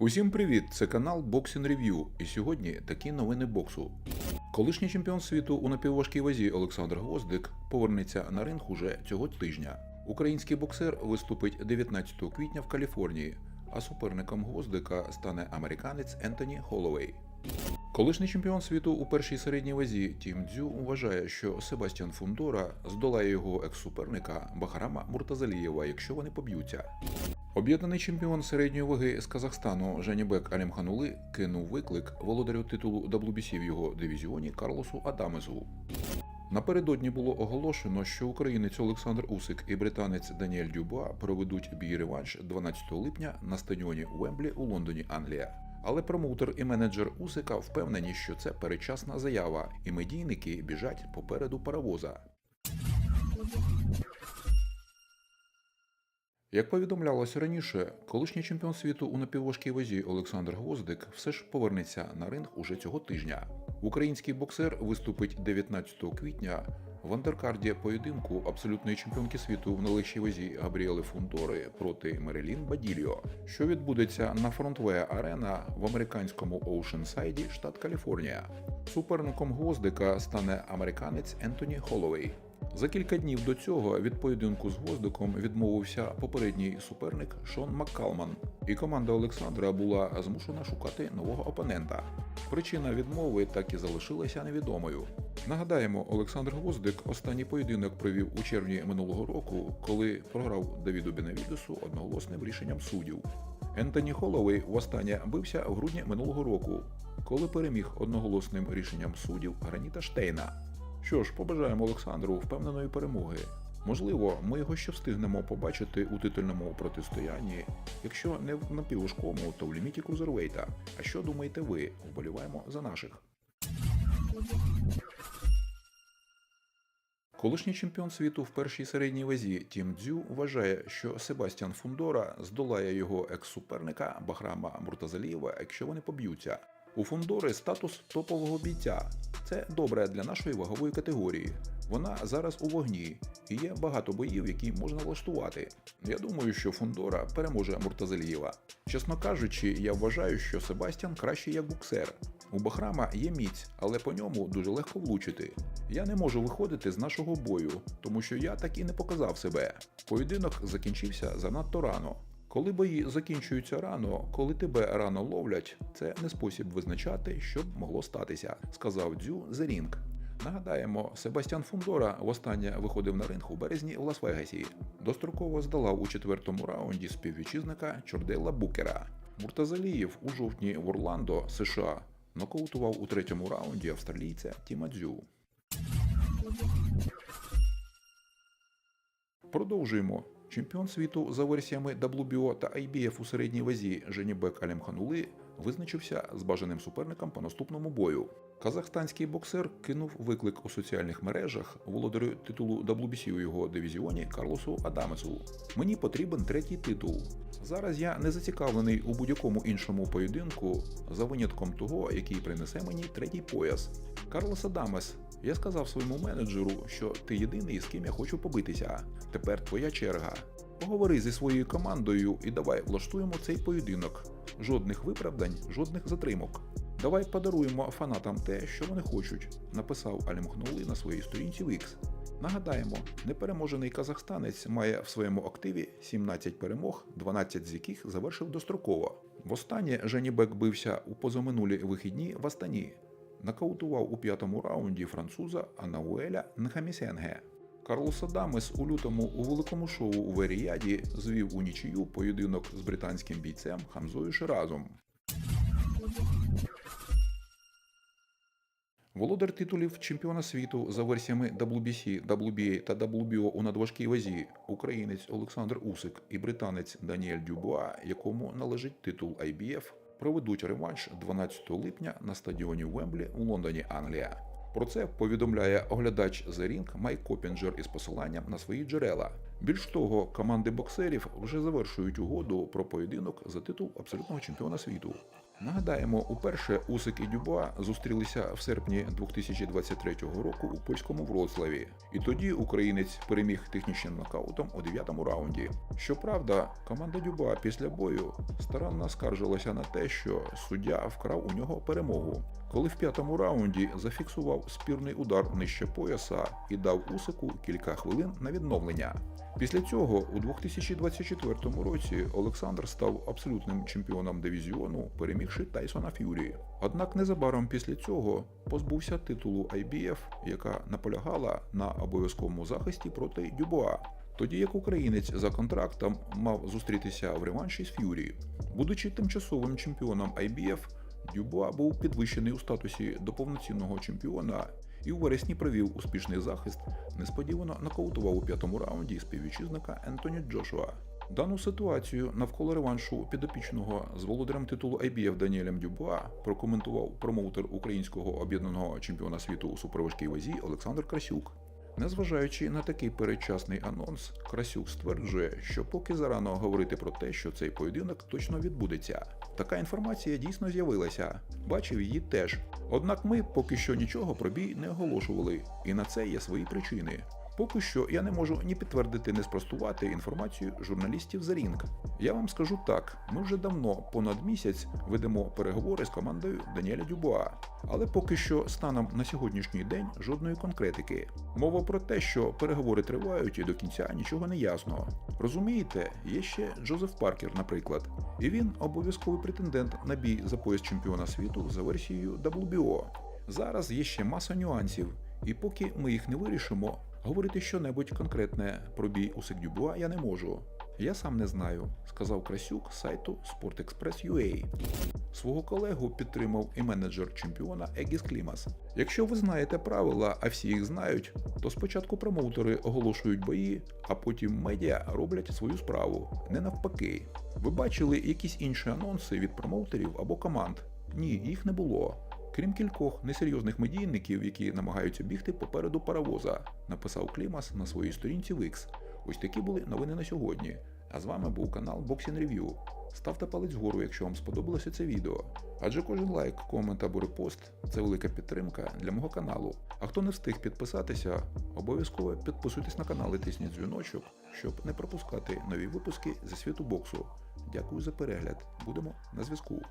Усім привіт! Це канал Boxing Review. І сьогодні такі новини боксу. Колишній чемпіон світу у напівважкій вазі Олександр Гвоздик повернеться на ринг уже цього тижня. Український боксер виступить 19 квітня в Каліфорнії, а суперником Гвоздика стане американець Ентоні Холлоуей. Колишній чемпіон світу у першій середній вазі Тім Дзю вважає, що Себастьян Фундора здолає його екс-суперника Бахрама Муртазалієва, якщо вони поб'ються. Об'єднаний чемпіон середньої ваги з Казахстану Женібек Алімханули кинув виклик володарю титулу WBC в його дивізіоні Карлосу Адамезу. Напередодні було оголошено, що українець Олександр Усик і британець Даніель Дюба проведуть бій реванш 12 липня на стадіоні Уемблі у Лондоні, Англія. Але промоутер і менеджер Усика впевнені, що це передчасна заява, і медійники біжать попереду паровоза. Як повідомлялося раніше, колишній чемпіон світу у напівважкій вазі Олександр Гвоздик все ж повернеться на ринг уже цього тижня. Український боксер виступить 19 квітня в андеркарді поєдинку абсолютної чемпіонки світу в найлегшій вазі Габріели Фунтори проти Мерелін Бадільо, що відбудеться на Фронтвея Арена в американському Оушенсайді, штат Каліфорнія. Суперником Гвоздика стане американець Ентоні Холлоуей. За кілька днів до цього від поєдинку з Гвоздиком відмовився попередній суперник Шон Маккалман, і команда Олександра була змушена шукати нового опонента. Причина відмови так і залишилася невідомою. Нагадаємо, Олександр Гвоздик останній поєдинок провів у червні минулого року, коли програв Давіду Бенавідесу одноголосним рішенням суддів. Ентоні Холлоуей востаннє бився в грудні минулого року, коли переміг одноголосним рішенням суддів Граніта Штейна. Що ж, побажаємо Олександру впевненої перемоги. Можливо, ми його ще встигнемо побачити у титульному протистоянні, якщо не в напівважкому, то в ліміті крузервейта. А що думаєте ви? Вболіваємо за наших. Колишній чемпіон світу в першій середній вазі Тім Дзю вважає, що Себастьян Фундора здолає його екс-суперника Бахрама Муртазалієва, якщо вони поб'ються. У Фундори статус топового бійця. Це добре для нашої вагової категорії. Вона зараз у вогні і є багато боїв, які можна влаштувати. Я думаю, що Фундора переможе Муртазалієва. Чесно кажучи, я вважаю, що Себастьян кращий як боксер. У Бахрама є міць, але по ньому дуже легко влучити. Я не можу виходити з нашого бою, тому що я так і не показав себе. Поєдинок закінчився занадто рано. Коли бої закінчуються рано, коли тебе рано ловлять, це не спосіб визначати, що б могло статися, сказав Дзю Зерінг. Нагадаємо, Себастьян Фундора востаннє виходив на ринг у березні в Лас-Вегасі. Достроково здолав у четвертому раунді співвітчизника Чордейла Букера. Муртазалієв у жовтні в Орландо, США, нокаутував у третьому раунді австралійця Тіма Дзю. Продовжуємо. Чемпіон світу за версіями WBO та IBF у середній вазі Женібек Алімханули визначився з бажаним суперником по наступному бою. Казахстанський боксер кинув виклик у соціальних мережах володарю титулу WBC у його дивізіоні Карлосу Адамесу. Мені потрібен третій титул. Зараз я не зацікавлений у будь-якому іншому поєдинку за винятком того, який принесе мені третій пояс. Карлос Адамес, я сказав своєму менеджеру, що ти єдиний, з ким я хочу побитися. Тепер твоя черга. Поговори зі своєю командою і давай влаштуємо цей поєдинок. Жодних виправдань, жодних затримок. Давай подаруємо фанатам те, що вони хочуть, написав Алімхнули на своїй сторінці в X. Нагадаємо, непереможений казахстанець має в своєму активі 17 перемог, 12 з яких завершив достроково. Востаннє Женібек бився у позаминулі вихідні в Астані. Нокаутував у п'ятому раунді француза Анауеля Нхамісенге. Карлос Адамес у лютому у великому шоу у Веріяді звів у нічию поєдинок з британським бійцем Хамзою Ширазом. Володар титулів чемпіона світу за версіями WBC, WBA та WBO у надважкій вазі, українець Олександр Усик і британець Даніель Дюбуа, якому належить титул IBF, проведуть реванш 12 липня на стадіоні Вемблі у Лондоні, Англія. Про це повідомляє оглядач The Ring Майк Копінджер із посиланням на свої джерела. Більш того, команди боксерів вже завершують угоду про поєдинок за титул абсолютного чемпіона світу. Нагадаємо, уперше Усик і Дюба зустрілися в серпні 2023 року у польському Вроцлаві, і тоді українець переміг технічним нокаутом у дев'ятому раунді. Щоправда, команда Дюба після бою старанно скаржилася на те, що суддя вкрав у нього перемогу, коли в п'ятому раунді зафіксував спірний удар нижче пояса і дав Усику кілька хвилин на відновлення. Після цього у 2024 році Олександр став абсолютним чемпіоном дивізіону, перемігши Тайсона Ф'юрі. Однак незабаром після цього позбувся титулу IBF, яка наполягала на обов'язковому захисті проти Дюбуа. Тоді як українець за контрактом мав зустрітися в реванші з Ф'юрі. Будучи тимчасовим чемпіоном IBF, Дюбуа був підвищений у статусі до повноцінного чемпіона і у вересні провів успішний захист, несподівано нокаутував у п'ятому раунді співвітчизника Ентоні Джошуа. Дану ситуацію навколо реваншу підопічного з володарем титулу IBF Даніелем Дюбуа прокоментував промоутер українського об'єднаного чемпіона світу у суперважкій вазі Олександр Красюк. Незважаючи на такий передчасний анонс, Красюк стверджує, що поки зарано говорити про те, що цей поєдинок точно відбудеться. Така інформація дійсно з'явилася. Бачив її теж. Однак ми поки що нічого про бій не оголошували, і на це є свої причини. Поки що я не можу ні підтвердити, ні спростувати інформацію журналістів за рінг. Я вам скажу так: ми вже давно, понад місяць, ведемо переговори з командою Даніеля Дюбуа. Але поки що станом на сьогоднішній день жодної конкретики. Мова про те, що переговори тривають і до кінця нічого не ясно. Розумієте, є ще Джозеф Паркер, наприклад, і він обов'язковий претендент на бій за пояс чемпіона світу за версією WBO. Зараз є ще маса нюансів, і поки ми їх не вирішимо, говорити щонебудь конкретне про бій у Дюбуа я не можу. Я сам не знаю, сказав Красюк з сайту SportExpress.ua. Свого колегу підтримав і менеджер чемпіона Егіс Клімас. Якщо ви знаєте правила, а всі їх знають, то спочатку промоутери оголошують бої, а потім медіа роблять свою справу, не навпаки. Ви бачили якісь інші анонси від промоутерів або команд? Ні, їх не було. Крім кількох несерйозних медійників, які намагаються бігти попереду паровоза, написав Клімас на своїй сторінці в X. Ось такі були новини на сьогодні. А з вами був канал Boxing Review. Ставте палець вгору, якщо вам сподобалося це відео. Адже кожен лайк, комент або репост це велика підтримка для мого каналу. А хто не встиг підписатися, обов'язково підписуйтесь на канал і тисніть дзвіночок, щоб не пропускати нові випуски зі світу боксу. Дякую за перегляд. Будемо на зв'язку.